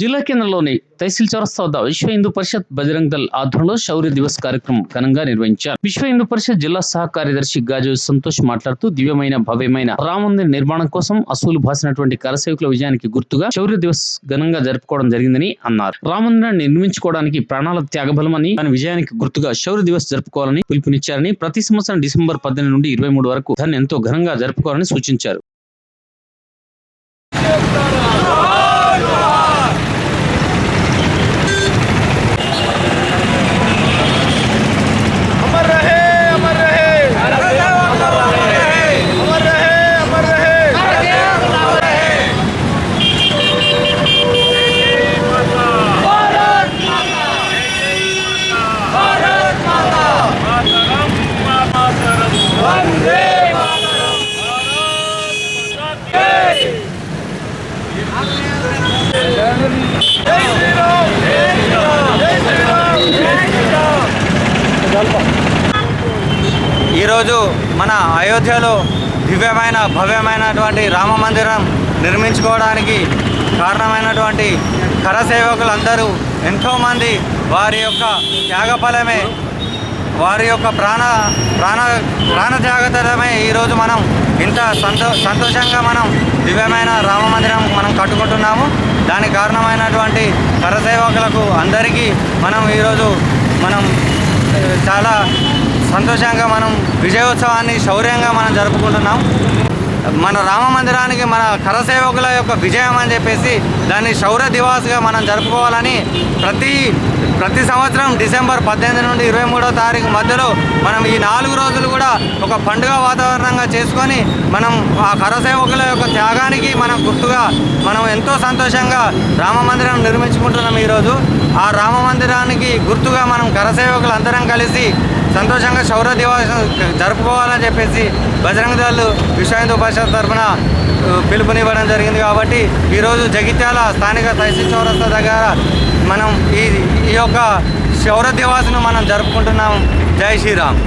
జిల్లా కేంద్రంలోని తహసీల్ చౌరస్తా వద్ద విశ్వ హిందూ పరిషత్ బజరంగ్ దళ్ ఆధ్వర్యంలో శౌర్య దివస్ కార్యక్రమం ఘనంగా నిర్వహించారు. విశ్వ హిందూ పరిషత్ జిల్లా సహ కార్యదర్శి గాజు సంతోష్ మాట్లాడుతూ దివ్యమైన భవ్యమైన రామందిర నిర్మాణం కోసం అసూలు భాసినటువంటి కరసేవకుల విజయానికి గుర్తుగా శౌర్య దివస్ ఘనంగా జరుపుకోవడం జరిగిందని అన్నారు. రామందిరాన్ని నిర్మించుకోవడానికి ప్రాణాల త్యాగబలమని దాని విజయానికి గుర్తుగా శౌర్య దివస్ జరుపుకోవాలని పిలుపునిచ్చారని ప్రతి సంవత్సరం డిసెంబర్ పద్దెనిమిది నుండి ఇరవై మూడు వరకు దాన్ని ఎంతో ఘనంగా జరుపుకోవాలని సూచించారు. ఈరోజు మన అయోధ్యలో దివ్యమైన భవ్యమైనటువంటి రామ మందిరం నిర్మించుకోవడానికి కారణమైనటువంటి కరసేవకులందరూ ఎంతోమంది వారి యొక్క త్యాగఫలమే వారి యొక్క ప్రాణ ప్రాణ ప్రాణత్యాగతమే ఈరోజు మనం ఇంత సంతో సంతోషంగా మనం దివ్యమైన రామ మందిరం మనం కట్టుకుంటున్నాము. దానికి కారణమైనటువంటి కరసేవకులకు అందరికీ మనం ఈరోజు మనం చాలా సంతోషంగా మనం విజయోత్సవాన్ని శౌర్యంగా మనం జరుపుకుంటున్నాం. మన రామ మందిరానికి మన కరసేవకుల యొక్క విజయం అని చెప్పేసి దాన్ని శౌర్య దివాస్గా మనం జరుపుకోవాలని ప్రతి ప్రతి సంవత్సరం డిసెంబర్ పద్దెనిమిది నుండి ఇరవై మూడో తారీఖు మధ్యలో మనం ఈ నాలుగు రోజులు కూడా ఒక పండుగ వాతావరణంగా చేసుకొని మనం ఆ కరసేవకుల యొక్క త్యాగానికి మనం గుర్తుగా మనం ఎంతో సంతోషంగా రామ మందిరం నిర్మించుకుంటున్నాం ఈరోజు. ఆ రామ మందిరానికి గుర్తుగా మనం కరసేవకులు అందరం కలిసి సంతోషంగా శౌర్య దివాసం జరుపుకోవాలని చెప్పేసి బజరంగ దళ్ళు విశ్వ పరిషత్ తరఫున పిలుపునివ్వడం జరిగింది కాబట్టి ఈరోజు జగిత్యాల స్థానిక తహసీల్ చౌరస్తా దగ్గర మనం ఈ ఈ యొక్క శౌర్య దివాసును మనం జరుపుకుంటున్నాం. జై శ్రీరామ్.